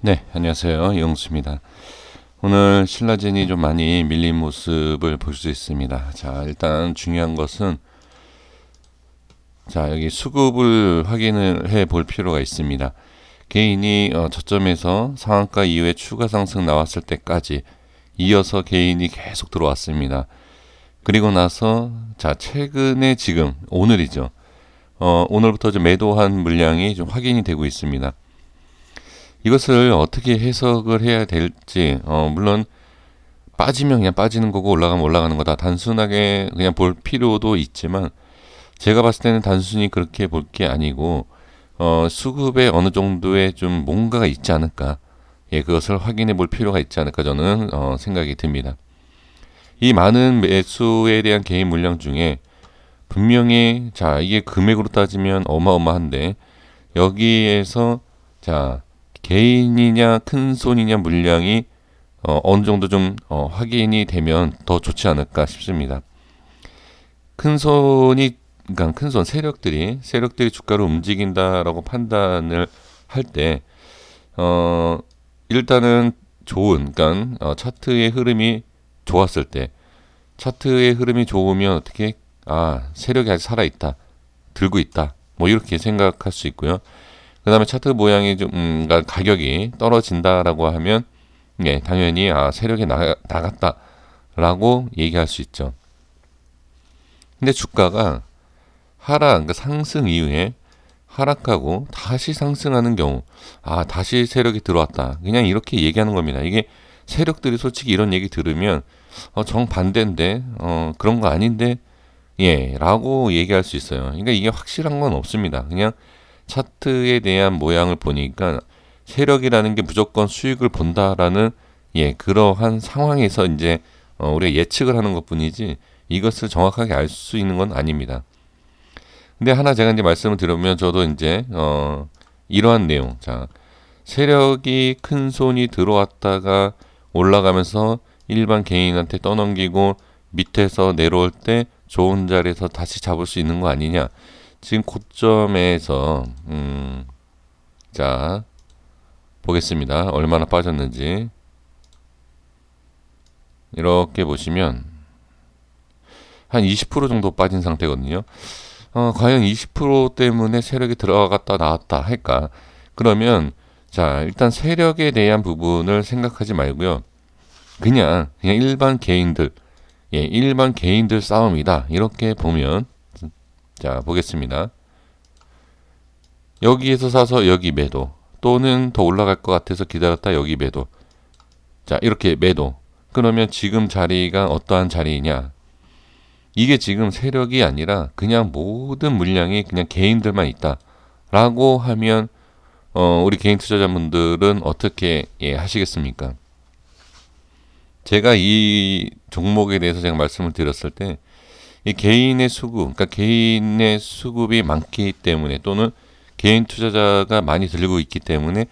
네, 안녕하세요. 영수입니다. 오늘 신라젠이 좀 많이 밀린 모습을 볼 수 있습니다. 자, 일단 중요한 것은 자, 여기 수급을 확인을 해 볼 필요가 있습니다. 개인이 어, 저점에서 상한가 이후에 추가 상승 나왔을 때까지 이어서 개인이 계속 들어왔습니다. 그리고 나서 자, 최근에 지금 오늘이죠. 어, 오늘부터 좀 매도한 물량이 좀 확인이 되고 있습니다. 이것을 어떻게 해석을 해야 될지, 어, 물론 빠지면 그냥 빠지는 거고 올라가면 올라가는 거다. 단순하게 그냥 볼 필요도 있지만 제가 봤을 때는 단순히 그렇게 볼 게 아니고 어, 수급에 어느 정도의 좀 뭔가가 있지 않을까. 예, 그것을 확인해 볼 필요가 있지 않을까 저는 어, 생각이 듭니다. 이 많은 매수에 대한 개인 물량 중에 분명히 자 이게 금액으로 따지면 어마어마한데 여기에서 자 개인이냐 큰 손이냐 물량이 어, 어느 정도 좀 어, 확인이 되면 더 좋지 않을까 싶습니다. 큰 손이 그러니까 큰 손 세력들이 세력들이 주가를 움직인다라고 판단을 할 때 어, 일단은 좋은 그러니까 어, 차트의 흐름이 좋았을 때 차트의 흐름이 좋으면 어떻게 아 세력이 아직 살아 있다 들고 있다 뭐 이렇게 생각할 수 있고요. 그 다음에 차트 모양이 좀, 음, 그러니까 가격이 떨어진다라고 하면, 예, 당연히, 아, 세력이 나, 나갔다 라고 얘기할 수 있죠. 근데 주가가 하락, 그러니까 상승 이후에 하락하고 다시 상승하는 경우, 아, 다시 세력이 들어왔다. 그냥 이렇게 얘기하는 겁니다. 이게 세력들이 솔직히 이런 얘기 들으면, 어, 정반대인데, 어, 그런 거 아닌데, 예, 라고 얘기할 수 있어요. 그러니까 이게 확실한 건 없습니다. 그냥 차트에 대한 모양을 보니까 세력이라는 게 무조건 수익을 본다라는 예 그러한 상황에서 이제 어, 우리가 예측을 하는 것뿐이지 이것을 정확하게 알 수 있는 건 아닙니다. 근데 하나 제가 이제 말씀을 드리면 저도 이제 어 이러한 내용 자 세력이 큰 손이 들어왔다가 올라가면서 일반 개인한테 떠넘기고 밑에서 내려올 때 좋은 자리에서 다시 잡을 수 있는 거 아니냐 지금 고점에서 음, 자 보겠습니다. 얼마나 빠졌는지 이렇게 보시면 한 20% 정도 빠진 상태거든요. 어, 과연 20% 때문에 세력이 들어갔다 나왔다 할까? 그러면 자 일단 세력에 대한 부분을 생각하지 말고요. 그냥 그냥 일반 개인들 예 일반 개인들 싸움이다 이렇게 보면 자, 보겠습니다. 여기에서 사서 여기 매도. 또는 더 올라갈 것 같아서 기다렸다 여기 매도. 자 이렇게 매도. 그러면 지금 자리가 어떠한 자리냐? 이게 지금 세력이 아니라 그냥 모든 물량이 그냥 개인들만 있다. 라고 하면 어, 우리 개인 투자자분들은 어떻게 예, 하시겠습니까? 제가 이 종목에 대해서 제가 말씀을 드렸을 때 이 개인의 수급, 그러니까 개인의 수급이 많기 때문에 또는 개인 투자자가 많이 들고 있기 때문에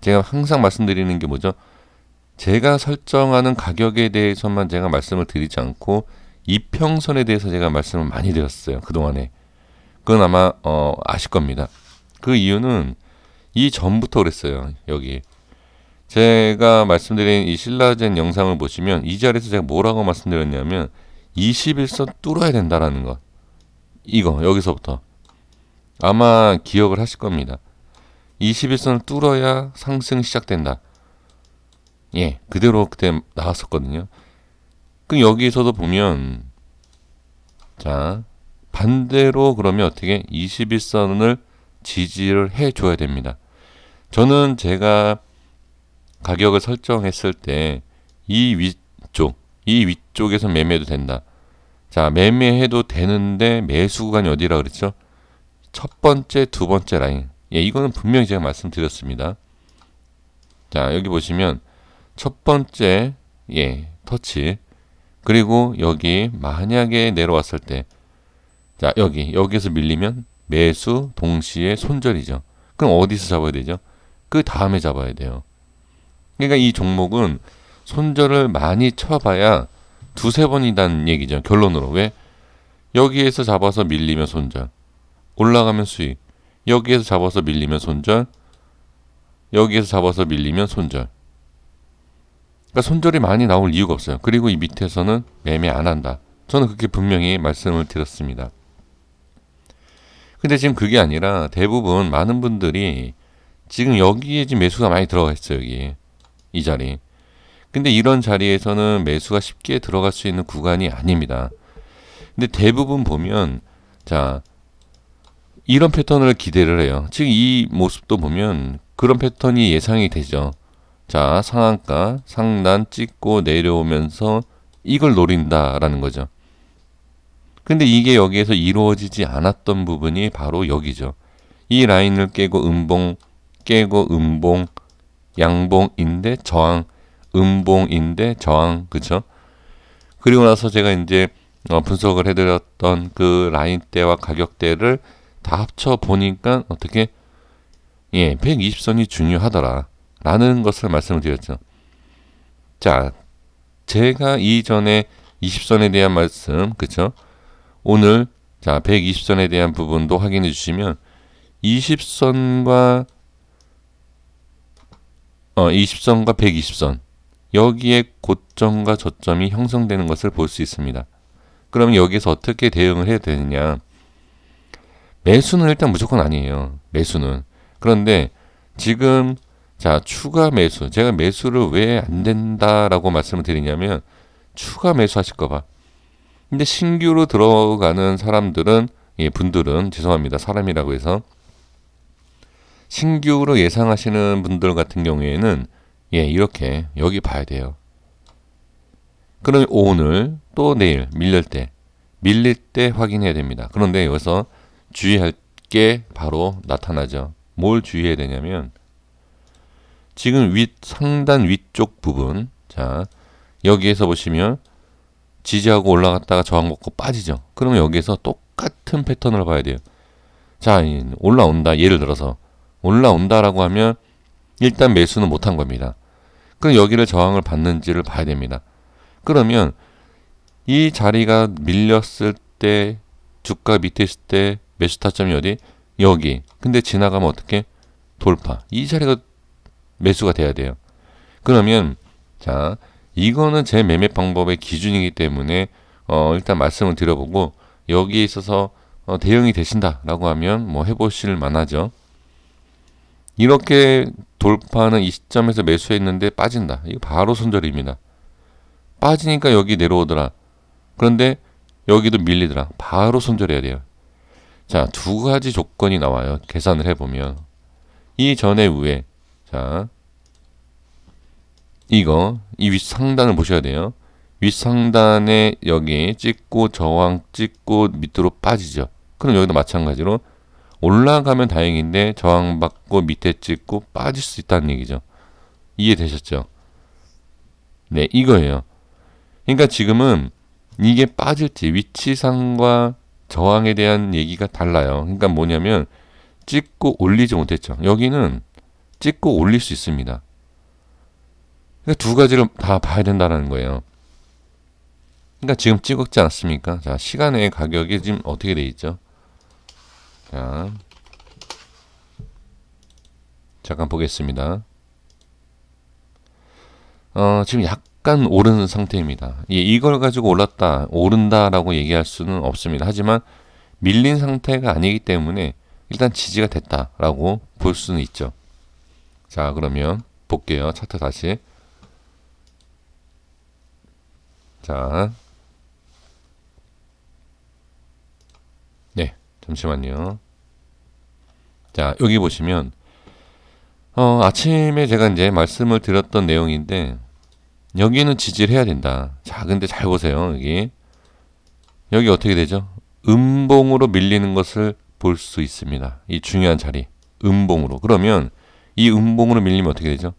제가 항상 말씀드리는 게 뭐죠? 제가 설정하는 가격에 대해서만 제가 말씀을 드리지 않고 이평선에 대해서 제가 말씀을 많이 드렸어요. 그동안에. 그건 아마 어 아실 겁니다. 그 이유는 이 전부터 그랬어요. 여기. 제가 말씀드린 이 신라젠 영상을 보시면 이 자리에서 제가 뭐라고 말씀드렸냐면 21선 뚫어야 된다라는 것. 이거 여기서부터 아마 기억을 하실 겁니다. 21선을 뚫어야 상승 시작된다. 예, 그대로 그때 나왔었거든요. 그 여기서도 보면 자 반대로 그러면 어떻게 21선을 지지를 해 줘야 됩니다. 저는 제가 가격을 설정했을 때 이 위쪽 이 위쪽에서 매매해도 된다. 자, 매매해도 되는데 매수 구간이 어디라 그랬죠? 첫 번째, 두 번째 라인. 예, 이거는 분명히 제가 말씀드렸습니다. 자, 여기 보시면 첫 번째, 예, 터치. 그리고 여기 만약에 내려왔을 때, 자, 여기, 여기서 밀리면 매수 동시에 손절이죠. 그럼 어디서 잡아야 되죠? 그 다음에 잡아야 돼요. 그러니까 이 종목은 손절을 많이 쳐봐야 두세 번이란 얘기죠. 결론으로. 왜? 여기에서 잡아서 밀리면 손절. 올라가면 수익. 여기에서 잡아서 밀리면 손절. 여기에서 잡아서 밀리면 손절. 그러니까 손절이 많이 나올 이유가 없어요. 그리고 이 밑에서는 매매 안 한다. 저는 그렇게 분명히 말씀을 드렸습니다. 근데 지금 그게 아니라 대부분 많은 분들이 지금 여기에 지금 매수가 많이 들어가 있어요, 여기. 이 자리. 근데 이런 자리에서는 매수가 쉽게 들어갈 수 있는 구간이 아닙니다. 근데 대부분 보면 자 이런 패턴을 기대를 해요. 지금 이 모습도 보면 그런 패턴이 예상이 되죠. 자 상한가 상단 찍고 내려오면서 이걸 노린다라는 거죠. 근데 이게 여기에서 이루어지지 않았던 부분이 바로 여기죠. 이 라인을 깨고 음봉 깨고 음봉 양봉인데 저항 음봉인데 저항 그쵸? 그리고 나서 제가 이제 어, 분석을 해드렸던 그 라인대와 가격대를 다 합쳐 보니까 어떻게 예 120선이 중요하더라 라는 것을 말씀을 드렸죠. 자 제가 이전에 20선에 대한 말씀 그쵸? 오늘 자 120선에 대한 부분도 확인해 주시면 20선과 어 20선과 120선 여기에 고점과 저점이 형성되는 것을 볼 수 있습니다. 그러면 여기서 어떻게 대응을 해야 되느냐? 매수는 일단 무조건 아니에요. 매수는. 그런데 지금 자 추가 매수 제가 매수를 왜 안 된다라고 말씀을 드리냐면 추가 매수 하실까 봐. 근데 신규로 들어가는 사람들은 예, 분들은 죄송합니다. 사람이라고 해서 신규로 예상하시는 분들 같은 경우에는 예, 이렇게 여기 봐야 돼요. 그럼 오늘 또 내일 밀릴 때 밀릴 때 확인해야 됩니다. 그런데 여기서 주의할 게 바로 나타나죠. 뭘 주의해야 되냐면 지금 윗 상단 위쪽 부분 자 여기에서 보시면 지지하고 올라갔다가 저항 먹고 빠지죠. 그러면 여기에서 똑같은 패턴을 봐야 돼요. 자 올라온다 예를 들어서 올라온다라고 하면 일단 매수는 못한 겁니다. 그럼 여기를 저항을 받는지를 봐야 됩니다. 그러면 이 자리가 밀렸을 때 주가 밑에 있을 때 매수 타점이 어디? 여기. 근데 지나가면 어떻게? 돌파. 이 자리가 매수가 돼야 돼요. 그러면 자 이거는 제 매매 방법의 기준이기 때문에 어, 일단 말씀을 드려보고 여기에 있어서 어, 대응이 되신다라고 하면 뭐 해보실 만하죠. 이렇게 돌파는 이 시점에서 매수했는데 빠진다. 이거 바로 손절입니다. 빠지니까 여기 내려오더라. 그런데 여기도 밀리더라. 바로 손절해야 돼요. 자, 두 가지 조건이 나와요. 계산을 해보면. 이 전에 위에, 자, 이거, 이 윗상단을 보셔야 돼요. 윗상단에 여기 찍고 저항 찍고 밑으로 빠지죠. 그럼 여기도 마찬가지로 올라가면 다행인데 저항받고 밑에 찍고 빠질 수 있다는 얘기죠. 이해되셨죠? 네, 이거예요. 그러니까 지금은 이게 빠질지 위치상과 저항에 대한 얘기가 달라요. 그러니까 뭐냐면 찍고 올리지 못했죠. 여기는 찍고 올릴 수 있습니다. 그러니까 두 가지를 다 봐야 된다는 거예요. 그러니까 지금 찍었지 않았습니까? 자, 시간의 가격이 지금 어떻게 돼 있죠? 자, 잠깐 보겠습니다. 어, 지금 약간 오르는 상태입니다. 예, 이걸 가지고 올랐다, 오른다라고 얘기할 수는 없습니다. 하지만 밀린 상태가 아니기 때문에 일단 지지가 됐다라고 볼 수는 있죠. 자, 그러면 볼게요. 차트 다시. 자, 잠시만요. 자, 여기 보시면 어, 아침에 제가 이제 말씀을 드렸던 내용인데 여기는 지지를 해야 된다. 자, 근데 잘 보세요. 여기 여기 어떻게 되죠? 음봉으로 밀리는 것을 볼 수 있습니다. 이 중요한 자리. 음봉으로. 그러면 이 음봉으로 밀리면 어떻게 되죠?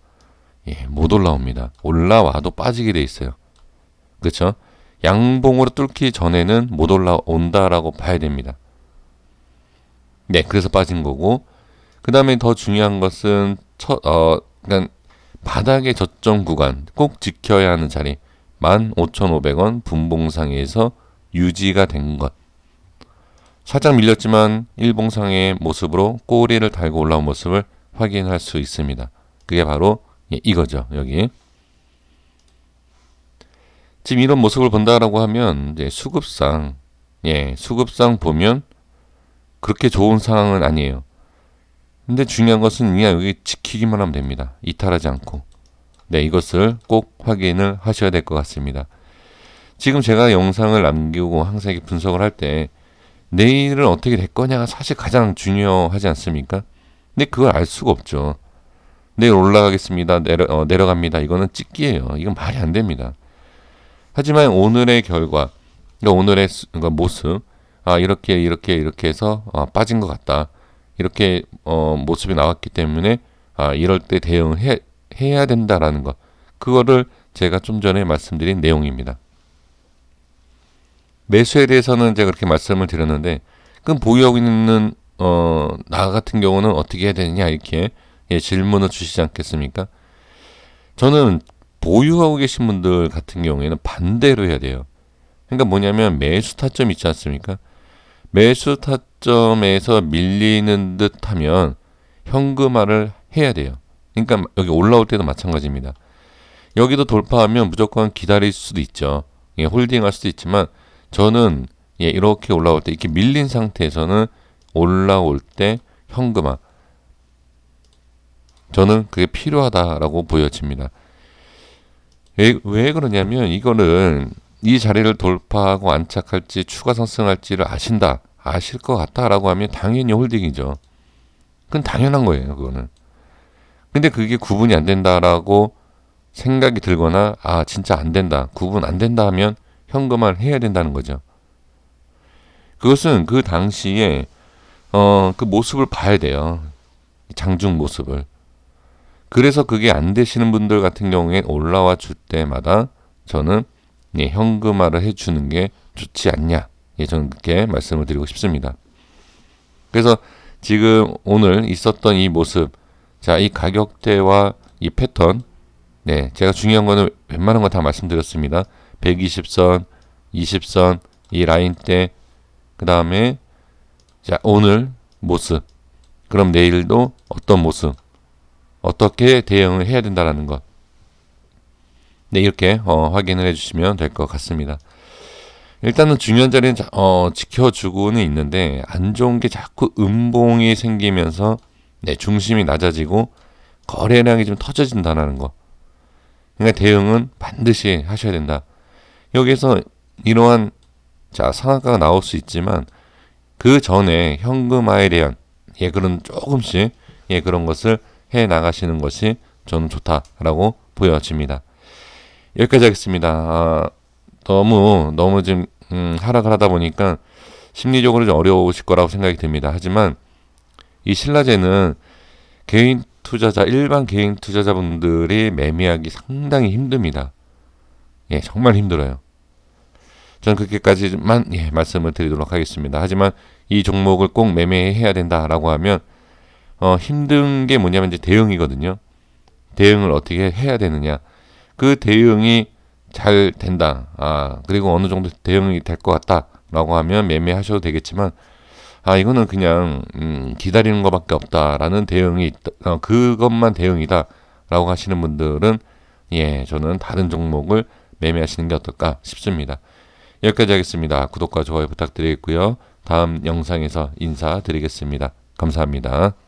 예, 못 올라옵니다. 올라와도 빠지게 돼 있어요. 그렇죠? 양봉으로 뚫기 전에는 못 올라온다라고 봐야 됩니다. 네, 그래서 빠진 거고 그 다음에 더 중요한 것은 첫, 어, 그러니까 바닥의 저점 구간 꼭 지켜야 하는 자리 15,500원 분봉상에서 유지가 된 것. 살짝 밀렸지만 일봉상의 모습으로 꼬리를 달고 올라온 모습을 확인할 수 있습니다. 그게 바로 예, 이거죠. 여기. 지금 이런 모습을 본다라고 하면 이제 수급상 예, 수급상 보면 그렇게 좋은 상황은 아니에요. 근데 중요한 것은 그냥 여기 지키기만 하면 됩니다. 이탈하지 않고. 네, 이것을 꼭 확인을 하셔야 될 것 같습니다. 지금 제가 영상을 남기고 항상 분석을 할 때 내일은 어떻게 될 거냐가 사실 가장 중요하지 않습니까? 근데 그걸 알 수가 없죠. 내일 올라가겠습니다. 내려, 어, 내려갑니다. 이거는 찍기예요. 이건 말이 안 됩니다. 하지만 오늘의 결과, 그러니까 오늘의 수, 그러니까 모습, 아 이렇게 이렇게 이렇게 해서 아, 빠진 것 같다. 이렇게 어, 모습이 나왔기 때문에 아, 이럴 때 대응해 해야 된다라는 것. 그거를 제가 좀 전에 말씀드린 내용입니다. 매수에 대해서는 제가 그렇게 말씀을 드렸는데 그럼 보유하고 있는 어, 나 같은 경우는 어떻게 해야 되느냐 이렇게 예, 질문을 주시지 않겠습니까? 저는 보유하고 계신 분들 같은 경우에는 반대로 해야 돼요. 그러니까 뭐냐면 매수 타점 있지 않습니까? 매수 타점에서 밀리는 듯 하면 현금화를 해야 돼요. 그러니까 여기 올라올 때도 마찬가지입니다. 여기도 돌파하면 무조건 기다릴 수도 있죠. 예, 홀딩할 수도 있지만 저는 예, 이렇게 올라올 때 이렇게 밀린 상태에서는 올라올 때 현금화 저는 그게 필요하다라고 보여집니다. 왜, 왜 그러냐면 이거는 이 자리를 돌파하고 안착할지 추가 상승할지를 아신다, 아실 것 같다라고 하면 당연히 홀딩이죠. 그건 당연한 거예요, 그거는. 근데 그게 구분이 안 된다라고 생각이 들거나 아 진짜 안 된다, 구분 안 된다 하면 현금화를 해야 된다는 거죠. 그것은 그 당시에 어, 그 모습을 봐야 돼요. 장중 모습을. 그래서 그게 안 되시는 분들 같은 경우에 올라와 줄 때마다 저는 예, 현금화를 해주는 게 좋지 않냐. 예, 저는 그렇게 말씀을 드리고 싶습니다. 그래서 지금 오늘 있었던 이 모습, 자, 이 가격대와 이 패턴, 네, 제가 중요한 거는 웬만한 거 다 말씀드렸습니다. 120선, 20선, 이 라인대, 그 다음에 자, 오늘 모습, 그럼 내일도 어떤 모습, 어떻게 대응을 해야 된다라는 것. 네, 이렇게 어, 확인을 해주시면 될 것 같습니다. 일단은 중요한 자리는 자, 어, 지켜주고는 있는데 안 좋은 게 자꾸 음봉이 생기면서 네, 중심이 낮아지고 거래량이 좀 터져진다는 거. 그러니까 대응은 반드시 하셔야 된다. 여기서 이러한 자 상한가가 나올 수 있지만 그 전에 현금화에 대한 예 그런 조금씩 예 그런 것을 해 나가시는 것이 저는 좋다라고 보여집니다. 여기까지 하겠습니다. 아, 너무 너무 지금 음, 하락을 하다 보니까 심리적으로 좀 어려우실 거라고 생각이 듭니다. 하지만 이 신라제는 개인 투자자 일반 개인 투자자분들이 매매하기 상당히 힘듭니다. 예, 정말 힘들어요. 저는 그렇게까지만 예, 말씀을 드리도록 하겠습니다. 하지만 이 종목을 꼭 매매해야 된다라고 하면 어, 힘든 게 뭐냐면 이제 대응이거든요. 대응을 어떻게 해야 되느냐. 그 대응이 잘 된다. 아, 그리고 어느 정도 대응이 될 것 같다라고 하면 매매하셔도 되겠지만 아, 이거는 그냥 음, 기다리는 것밖에 없다라는 대응이. 어, 그것만 대응이다라고 하시는 분들은 예, 저는 다른 종목을 매매하시는 게 어떨까 싶습니다. 여기까지 하겠습니다. 구독과 좋아요 부탁드리겠고요. 다음 영상에서 인사드리겠습니다. 감사합니다.